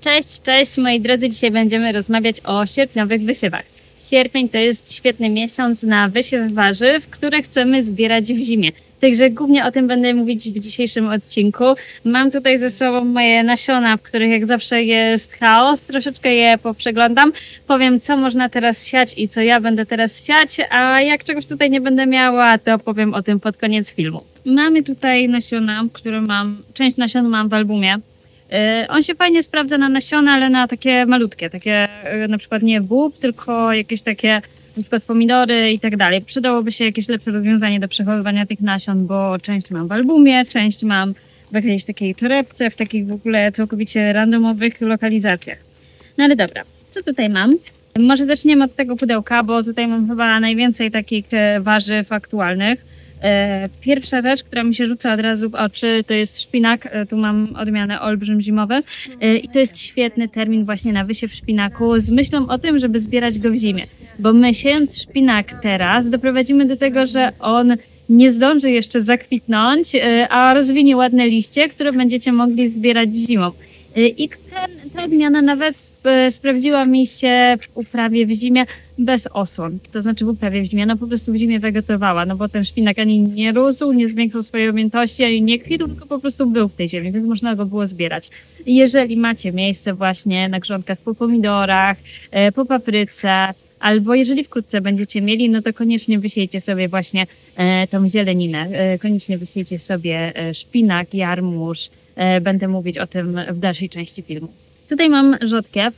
Cześć, cześć moi drodzy. Dzisiaj będziemy rozmawiać o sierpniowych wysiewach. Sierpień to jest świetny miesiąc na wysiew warzyw, które chcemy zbierać w zimie. Także głównie o tym będę mówić w dzisiejszym odcinku. Mam tutaj ze sobą moje nasiona, w których jak zawsze jest chaos. Troszeczkę je poprzeglądam. Powiem, co można teraz siać i co ja będę teraz siać, a jak czegoś tutaj nie będę miała, to powiem o tym pod koniec filmu. Mamy tutaj nasiona, które mam, część nasion mam w albumie. E, On się fajnie sprawdza na nasiona, ale na takie malutkie, takie e, na przykład nie bób, tylko jakieś takie na przykład pomidory i tak dalej. Przydałoby się jakieś lepsze rozwiązanie do przechowywania tych nasion, bo część mam w albumie, część mam w jakiejś takiej torebce, w takich w ogóle całkowicie randomowych lokalizacjach. No ale dobra, co tutaj mam? Może zaczniemy od tego pudełka, bo tutaj mam chyba najwięcej takich e, warzyw aktualnych. E, Pierwsza rzecz, która mi się rzuca od razu w oczy, to jest szpinak. E, Tu mam odmianę olbrzym zimowy. E, I to jest świetny termin właśnie na wysiew szpinaku z myślą o tym, żeby zbierać go w zimie. Bo my szpinak teraz doprowadzimy do tego, że on nie zdąży jeszcze zakwitnąć, a rozwinie ładne liście, które będziecie mogli zbierać zimą. I ten, ta odmiana nawet sp- sprawdziła mi się w uprawie w zimie bez osłon. To znaczy w uprawie w zimie, no po prostu w zimie wegetowała, no bo ten szpinak ani nie rósł, nie zwiększał swojej objętości, ani nie kwitł, tylko po prostu był w tej ziemi, więc można go było zbierać. Jeżeli macie miejsce właśnie na grządkach po pomidorach, e, po papryce, albo jeżeli wkrótce będziecie mieli, no to koniecznie wysiejcie sobie właśnie e, tą zieleninę, e, koniecznie wysiejcie sobie szpinak, jarmuż, będę mówić o tym w dalszej części filmu. Tutaj mam rzodkiew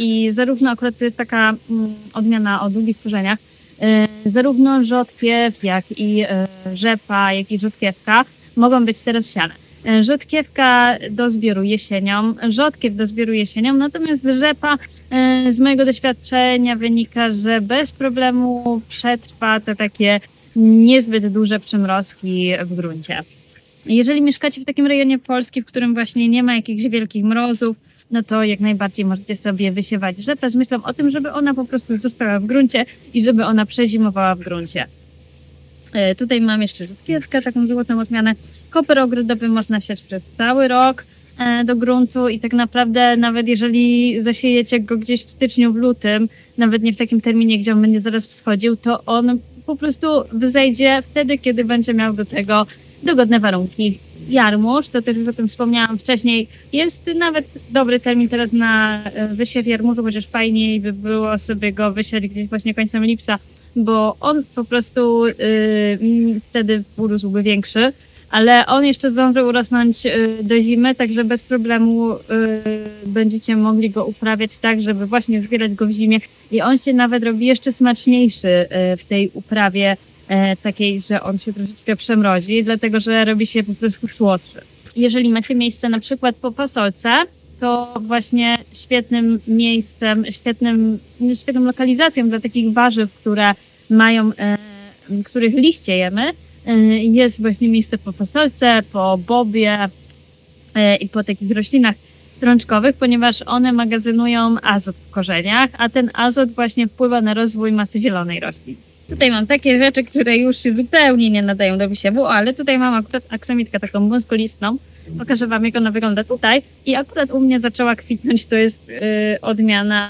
i zarówno akurat to jest taka mm, odmiana o długich korzeniach, e, zarówno rzodkiew, jak i e, rzepa, jak i rzodkiewka mogą być teraz siane. E, Rzodkiewka do zbioru jesienią, rzodkiew do zbioru jesienią, natomiast rzepa z mojego doświadczenia wynika, że bez problemu przetrwa te takie niezbyt duże przymrozki w gruncie. Jeżeli mieszkacie w takim rejonie Polski, w którym właśnie nie ma jakichś wielkich mrozów, no to jak najbardziej możecie sobie wysiewać rzepę z myślą o tym, żeby ona po prostu została w gruncie i żeby ona przezimowała w gruncie. E, Tutaj mam jeszcze rzutkiewkę, taką złotą odmianę. Koper ogrodowy można siać przez cały rok e, do gruntu i tak naprawdę nawet jeżeli zasiejecie go gdzieś w styczniu, w lutym, nawet nie w takim terminie, gdzie on będzie zaraz wschodził, to on po prostu wzejdzie wtedy, kiedy będzie miał do tego dogodne warunki. Jarmuż, to też już o tym wspomniałam wcześniej, jest nawet dobry termin teraz na e, wysiew jarmużu, chociaż fajniej by było sobie go wysiać gdzieś właśnie końcem lipca, bo on po prostu y, mm, wtedy urósłby większy, ale on jeszcze zdąży urosnąć y, do zimy, także bez problemu y, będziecie mogli go uprawiać tak, żeby właśnie zbierać go w zimie. I on się nawet robi jeszcze smaczniejszy y, w tej uprawie takiej, że on się troszeczkę przemrozi, dlatego że robi się po prostu słodszy. Jeżeli macie miejsce na przykład po fasolce, to właśnie świetnym miejscem, świetnym, świetną lokalizacją dla takich warzyw, które mają, e, których liście jemy, e, jest właśnie miejsce po fasolce, po bobie e, i po takich roślinach strączkowych, ponieważ one magazynują azot w korzeniach, a ten azot właśnie wpływa na rozwój masy zielonej roślin. Tutaj mam takie rzeczy, które już się zupełnie nie nadają do wysiewu, ale tutaj mam akurat aksamitkę taką wąskolistną. Pokażę Wam, jak ona wygląda tutaj. I akurat u mnie zaczęła kwitnąć, to jest yy, odmiana,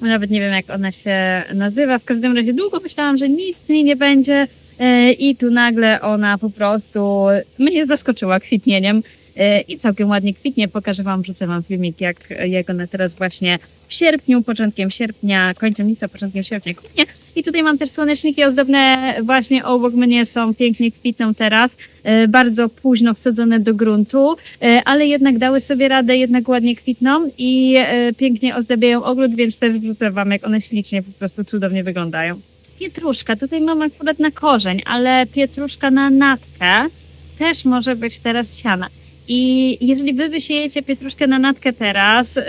nawet nie wiem jak ona się nazywa, w każdym razie długo myślałam, że nic z niej nie będzie yy, i tu nagle ona po prostu mnie zaskoczyła kwitnieniem i całkiem ładnie kwitnie. Pokażę Wam, wrzucę Wam filmik, jak, jak ona teraz właśnie w sierpniu, początkiem sierpnia, końcem lipca, początkiem sierpnia kwitnie. I tutaj mam też słoneczniki ozdobne, właśnie obok mnie są, pięknie kwitną teraz, e, bardzo późno wsadzone do gruntu, e, ale jednak dały sobie radę, jednak ładnie kwitną i e, pięknie ozdabiają ogród, więc też wrzucę Wam, jak one ślicznie, po prostu cudownie wyglądają. Pietruszka, tutaj mam akurat na korzeń, ale pietruszka na natkę też może być teraz siana. I jeżeli wy wysiejecie pietruszkę na natkę teraz, y,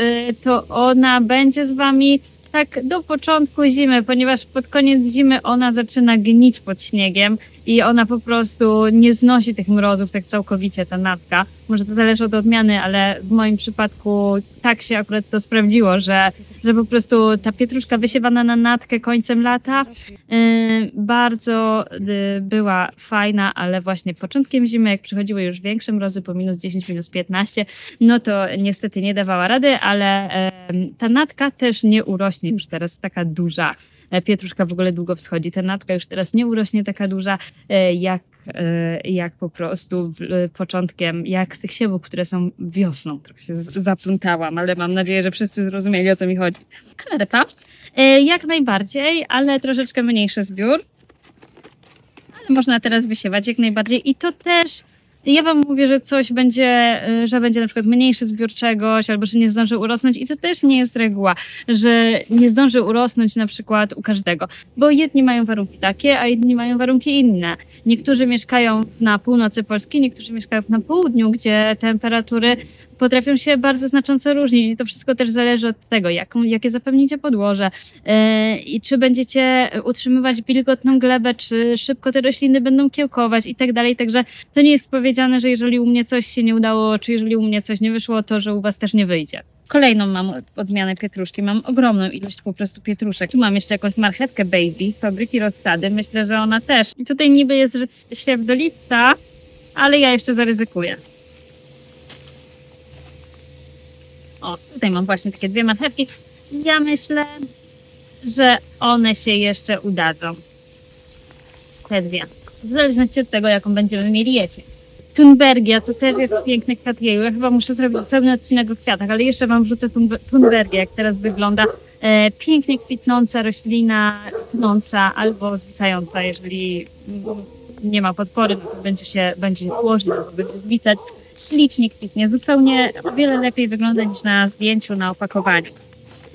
to ona będzie z wami tak do początku zimy, ponieważ pod koniec zimy ona zaczyna gnić pod śniegiem i ona po prostu nie znosi tych mrozów tak całkowicie, ta natka. Może to zależy od odmiany, ale w moim przypadku tak się akurat to sprawdziło, że, że po prostu ta pietruszka wysiewana na natkę końcem lata y, bardzo y, była fajna, ale właśnie początkiem zimy, jak przychodziły już większe mrozy po minus 10, minus 15, no to niestety nie dawała rady, ale em, ta natka też nie urośnie już teraz taka duża. E, Pietruszka w ogóle długo wschodzi. Ta natka już teraz nie urośnie taka duża, e, jak, e, jak po prostu początkiem, jak z tych siewów, które są wiosną. Trochę się zaplątałam, ale mam nadzieję, że wszyscy zrozumieli, o co mi chodzi. Kalepa. E, Jak najbardziej, ale troszeczkę mniejszy zbiór. Ale można teraz wysiewać jak najbardziej i to też ja wam mówię, że coś będzie, y, że będzie na przykład mniejszy zbiór czegoś, albo że nie zdąży urosnąć i to też nie jest reguła, że nie zdąży urosnąć na przykład u każdego, bo jedni mają warunki takie, a inni mają warunki inne. Niektórzy mieszkają na północy Polski, niektórzy mieszkają na południu, gdzie temperatury potrafią się bardzo znacząco różnić i to wszystko też zależy od tego, jaką, jakie zapewnicie podłoże yy, i czy będziecie utrzymywać wilgotną glebę, czy szybko te rośliny będą kiełkować i tak dalej, także to nie jest powiedziane, że jeżeli u mnie coś się nie udało, czy jeżeli u mnie coś nie wyszło, to że u was też nie wyjdzie. Kolejną mam odmianę pietruszki. Mam ogromną ilość po prostu pietruszek. Tu mam jeszcze jakąś marchewkę baby z fabryki rozsady. Myślę, że ona też. I tutaj niby jest że siew do lipca, ale ja jeszcze zaryzykuję. O, tutaj mam właśnie takie dwie marchewki. Ja myślę, że one się jeszcze udadzą. Te dwie. W zależności od tego, jaką będziemy mieli jesień. Thunbergia to też jest piękny kwiat jeju. Ja chyba muszę zrobić osobny odcinek o kwiatach, ale jeszcze wam wrzucę Thunbe- Thunbergię, jak teraz wygląda. E, pięknie kwitnąca roślina, tnąca albo zwisająca, jeżeli nie ma podpory, no to będzie się będzie płożyć, albo będzie zwisać. Ślicznie kwitnie, zupełnie o wiele lepiej wygląda niż na zdjęciu, na opakowaniu.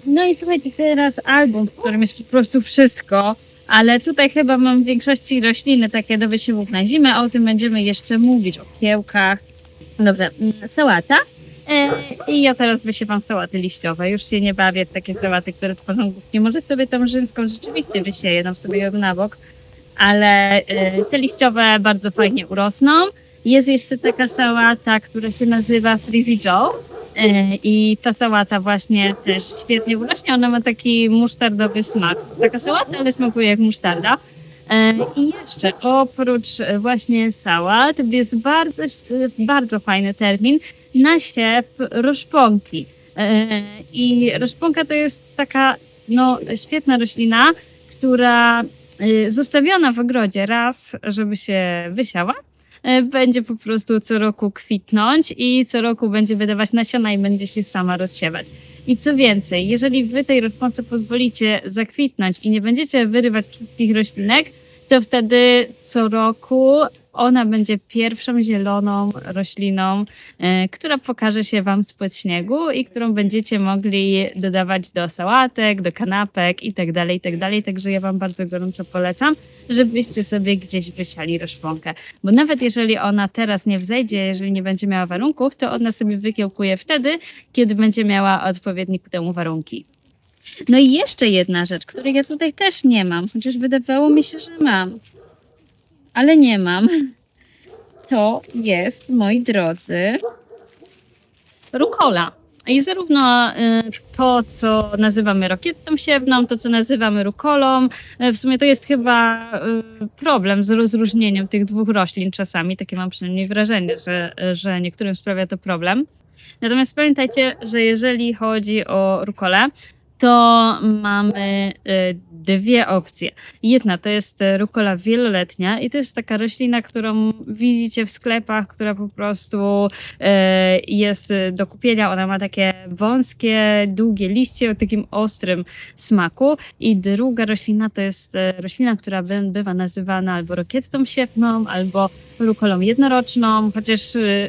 No i słuchajcie, teraz album, w którym jest po prostu wszystko, ale tutaj chyba mam w większości rośliny takie do wysiewów na zimę, o tym będziemy jeszcze mówić, o kiełkach. Dobrze, mm, sałata. E, I ja teraz wysiewam sałaty liściowe. Już się nie bawię w takie sałaty, które tworzą główki. Może sobie tą rzymską rzeczywiście wysieję, dam sobie ją na bok, ale e, te liściowe bardzo fajnie urosną. Jest jeszcze taka sałata, która się nazywa Frizzy Joe. E, I ta sałata właśnie też świetnie urośnie. Ona ma taki musztardowy smak. Taka sałata, ale smakuje jak musztarda. E, I jeszcze oprócz e, właśnie sałat jest bardzo, bardzo fajny termin na siew roszponki. I roszponka to jest taka no, świetna roślina, która zostawiona w ogrodzie raz, żeby się wysiała, będzie po prostu co roku kwitnąć i co roku będzie wydawać nasiona i będzie się sama rozsiewać. I co więcej, jeżeli wy tej rośponce pozwolicie zakwitnąć i nie będziecie wyrywać wszystkich roślinek, to wtedy co roku ona będzie pierwszą zieloną rośliną, e, która pokaże się Wam spod śniegu i którą będziecie mogli dodawać do sałatek, do kanapek i tak dalej, i tak. Także ja Wam bardzo gorąco polecam, żebyście sobie gdzieś wysiali roszponkę. Bo nawet jeżeli ona teraz nie wzejdzie, jeżeli nie będzie miała warunków, to ona sobie wykiełkuje wtedy, kiedy będzie miała odpowiednie ku temu warunki. No i jeszcze jedna rzecz, której ja tutaj też nie mam, chociaż wydawało mi się, że mam, ale nie mam. To jest, moi drodzy, rukola. I zarówno y, to, co nazywamy rokietą siewną, to, co nazywamy rukolą, y, w sumie to jest chyba y, problem z rozróżnieniem tych dwóch roślin czasami. Takie mam przynajmniej wrażenie, że, że niektórym sprawia to problem. Natomiast pamiętajcie, że jeżeli chodzi o rukolę, to mamy y, dwie opcje. Jedna to jest e, rukola wieloletnia i to jest taka roślina, którą widzicie w sklepach, która po prostu e, jest do kupienia. Ona ma takie wąskie, długie liście o takim ostrym smaku. I druga roślina to jest roślina, która by, bywa nazywana albo rokietą siewną, albo rukolą jednoroczną, chociaż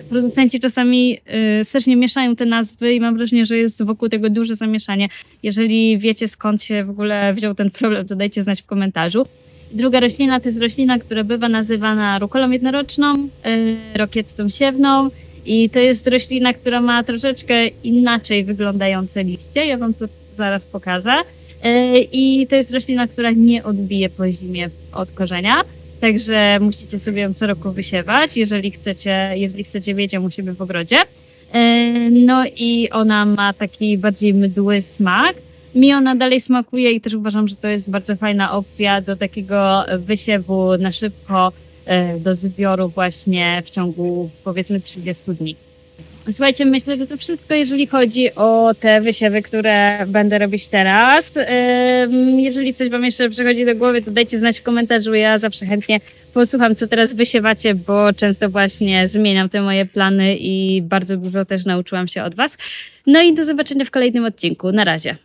producenci czasami e, strasznie mieszają te nazwy i mam wrażenie, że jest wokół tego duże zamieszanie. Jeżeli wiecie skąd się w ogóle wziął ten problem, to dajcie znać w komentarzu. Druga roślina to jest roślina, która bywa nazywana rukolą jednoroczną, yy, rokietą siewną i to jest roślina, która ma troszeczkę inaczej wyglądające liście. Ja wam to zaraz pokażę. Yy, I to jest roślina, która nie odbije po zimie od korzenia. także musicie sobie ją co roku wysiewać, jeżeli chcecie, jeżeli chcecie mieć ją u siebie w ogrodzie. E, No i ona ma taki bardziej mdły smak. Mi ona dalej smakuje i też uważam, że to jest bardzo fajna opcja do takiego wysiewu na szybko, e, do zbioru właśnie w ciągu powiedzmy 30 dni. Słuchajcie, myślę, że to wszystko, jeżeli chodzi o te wysiewy, które będę robić teraz. Jeżeli coś Wam jeszcze przychodzi do głowy, to dajcie znać w komentarzu. Ja zawsze chętnie posłucham, co teraz wysiewacie, bo często właśnie zmieniam te moje plany i bardzo dużo też nauczyłam się od Was. No i do zobaczenia w kolejnym odcinku. Na razie.